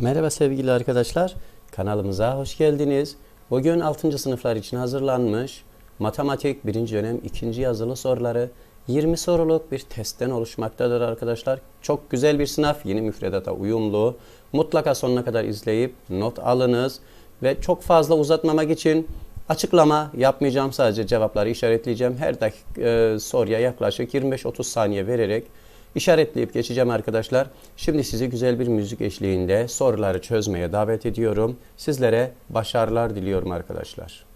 Merhaba sevgili arkadaşlar. Kanalımıza hoş geldiniz. Bugün 6. sınıflar için hazırlanmış matematik 1. dönem 2. yazılı soruları 20 soruluk bir testten oluşmaktadır arkadaşlar. Çok güzel bir sınav. Yeni müfredata uyumlu. Mutlaka sonuna kadar izleyip not alınız ve çok fazla uzatmamak için açıklama yapmayacağım. Sadece cevapları işaretleyeceğim. Her dakika e, soruya yaklaşık 25-30 saniye vererek işaretleyip geçeceğim arkadaşlar. Şimdi sizi güzel bir müzik eşliğinde soruları çözmeye davet ediyorum. Sizlere başarılar diliyorum arkadaşlar.